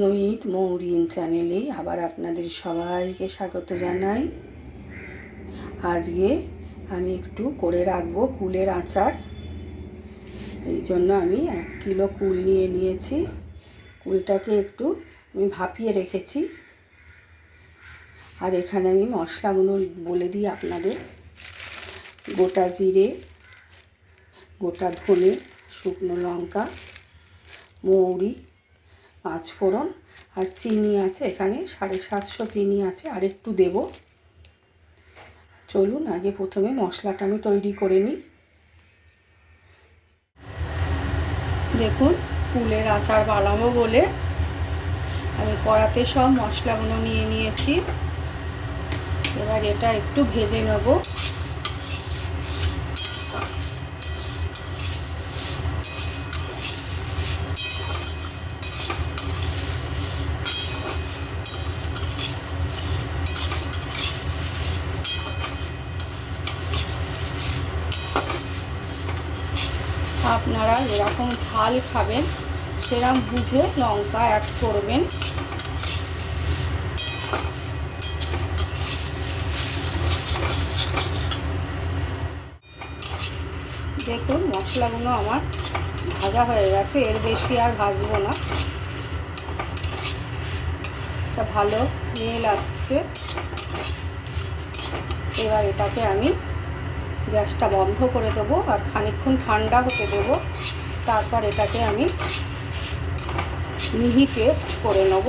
স্নোইট মৌরিন চ্যানেলে আবার আপনাদের সবাইকে স্বাগত জানাই। আজকে আমি একটু করে রাখব কুলের আচার। এই জন্য আমি এক কিলো কুল নিয়ে নিয়েছি। কুলটাকে একটু আমি ভাপিয়ে রেখেছি। আর এখানে আমি মশলাগুলো বলে দিই আপনাদের। গোটা জিরে, গোটা ধনে, শুকনো লঙ্কা, মৌরি পাঁচ ফোড়ন আর চিনি আছে এখানে, সাড়ে সাতশো চিনি আছে, আর একটু দেব। চলুন, আগে প্রথমে মশলাটা আমি তৈরি করে নিই। দেখুন কুলের আচার বানাবো বলে আমি কড়াতে সব মশলাগুলো নিয়ে নিয়েছি। এবার এটা একটু ভেজে নেব। আপনারা যেরকম ঝাল খাবেন সেরকম বুঝে লঙ্কা অ্যাড করবেন। দেখুন, মশলাগুলো আমার ভাজা হয়ে গেছে, এর বেশি আর ভাজবো না। একটা ভালো স্মেল আসছে। এবার এটাকে আমি গ্যাসটা বন্ধ করে দেবো আর খানিকক্ষণ ঠান্ডা হতে দেবো। তারপর এটাকে আমি মিহি পেস্ট করে নেব।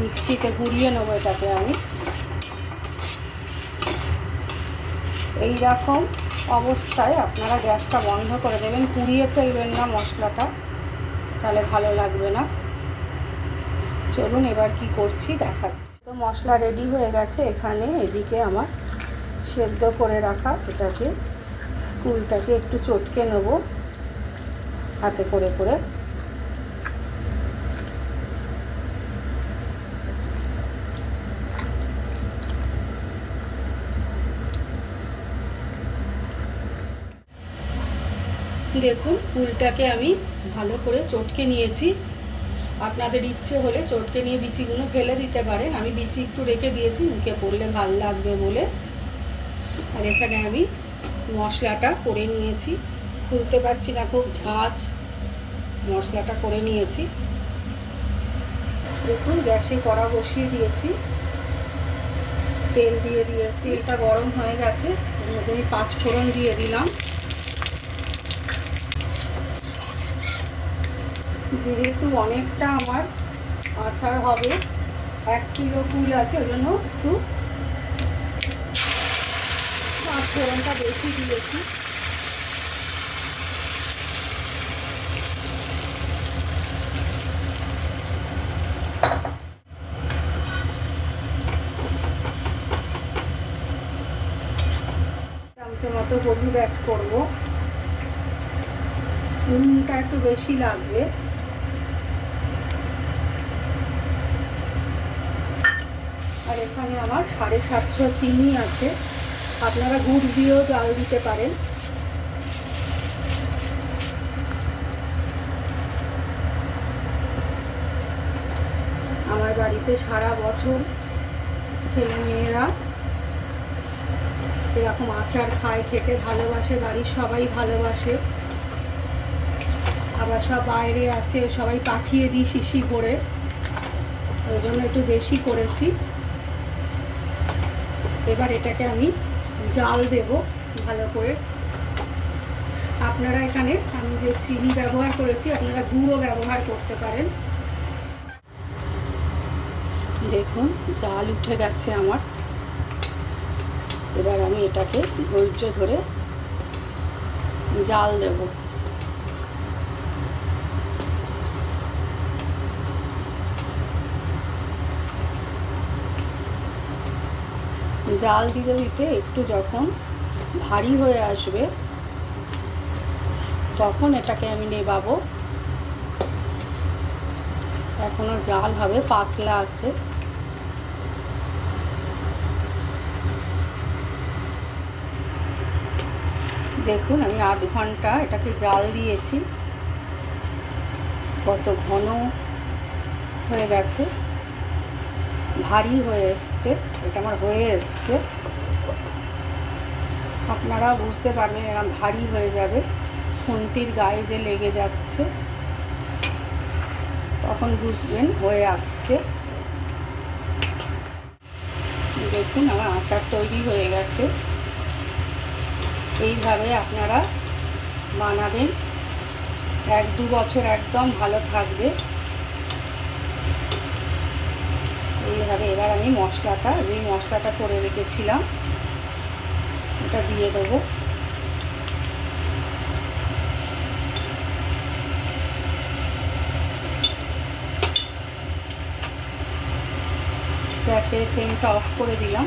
মিক্সিতে গুঁড়িয়ে নেব এটাকে আমি। এই রকম অবস্থায় আপনারা গ্যাসটা বন্ধ করে দেবেন। কুড়িয়ে ফেলবেন না মশলাটা, তাহলে ভালো লাগবে না। চলুন এবার কি করছি দেখাচ্ছি। তো মশলা রেডি হয়ে গেছে এখানে, এদিকে আমার সেদ্ধ করে রাখা এটাকে। কুলটাকে একটু চটকে নেব হাতে করে করে। দেখুন, কুলটাকে আমি ভালো করে চটকে নিয়েছি। আপনাদের ইচ্ছে হলে চটকে নিয়ে বিচিগুলো ফেলে দিতে পারেন। আমি বিচি একটু রেখে দিয়েছি, মুখে পড়লে ভালো লাগবে বলে। আর এখানে আমি মশলাটা করে নিয়েছি। খুলতে পারছি না খুব ঝাঁঝ মশলাটা করে নিয়েছি। দেখুন, গ্যাসে কড়া বসিয়ে দিয়েছি। তেল দিয়ে দিয়েছি। এটা গরম হয়ে গেছে। আমি পাঁচ ফোড়ন দিয়ে দিলাম। যেহেতু অনেকটা আমার আচার হবে, এক কিলো কুল আছে, ওই জন্য একটু পাঁচ ফোড়নটা বেশি দিয়েছি। চামচের মতো হলুদ অ্যাড করব। নুনটা একটু বেশি লাগবে। আর এখানে আমার সাড়ে সাতশো চিনি আছে। আপনারা গুড় দিয়েও জাল দিতে পারেন। আমার বাড়িতে সারা বছর ছেলে মেয়েরা এরকম আচার খায়, খেতে ভালোবাসে, বাড়ির সবাই ভালোবাসে। আবার সব বাইরে আছে, সবাই পাঠিয়ে দিই শিশি করে। ওই জন্য একটু বেশি করেছি। এবার এটাকে আমি জাল দেব ভালো করে। আপনারা এখানে, আমি যে চিনি ব্যবহার করেছি, আপনারা গুঁড়ো ব্যবহার করতে পারেন। দেখুন, জাল উঠে গেছে আমার। এবার আমি এটাকে ধৈর্য ধরে জাল দেব। জাল দিতে দিতে একটু যখন ভারী হয়ে আসবে, তখন এটাকে আমি নেবাবো। এখনও জাল হবে, পাতলা আছে। দেখুন, আমি আধ ঘণ্টা এটাকে জাল দিয়েছি। কত ঘন হয়ে গেছে। ভারী হয়ে এসছে, এটা আমার হয়ে এসছে। আপনারা বুঝতে পারবেন এরকম ভারী হয়ে যাবে, খুন্তির গায়ে যে লেগে যাচ্ছে, তখন বুঝবেন হয়ে আসছে। দেখুন আমার আচার তৈরি হয়ে গেছে। এইভাবে আপনারা বানাবেন। এক দু বছর একদম ভালো থাকবে। এইভাবে এবার আমি মশলাটা যেই মশলাটা করে রেখেছিলাম, ওটা দিয়ে দেবো। গ্যাসের ফ্লেমটা অফ করে দিলাম।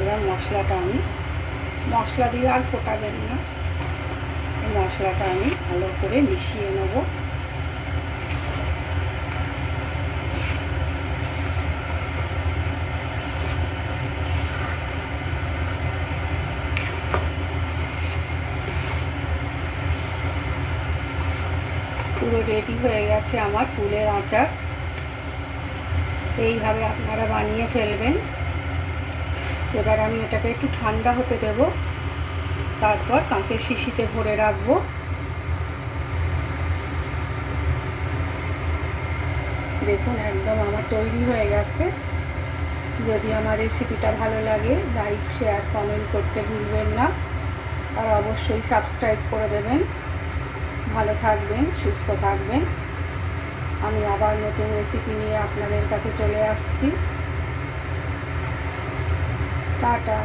এবার মশলাটা আমি, মশলা দিয়ে আর ফোটাবেন না। মশলাটা আমি ভালো করে মিশিয়ে নেব। রেডি হয়ে গেছে আমার ফুলের আচার। এইভাবে আপনারা বানিয়ে ফেলবেন। এবার আমি এটাকে একটু ঠান্ডা হতে দেব। তারপর কাঁচের শিশিতে ভরে রাখব। দেখুন, একদম আমার তৈরি হয়ে গেছে। যদি আমার রেসিপিটা ভালো লাগে, লাইক, শেয়ার, কমেন্ট করতে ভুলবেন না। আর অবশ্যই সাবস্ক্রাইব করে দেবেন। ভালো থাকবেন সুস্থ থাকবেন। আমি আবার নতুন রেসিপি নিয়ে আপনাদের কাছে চলে আসছি। টাটা।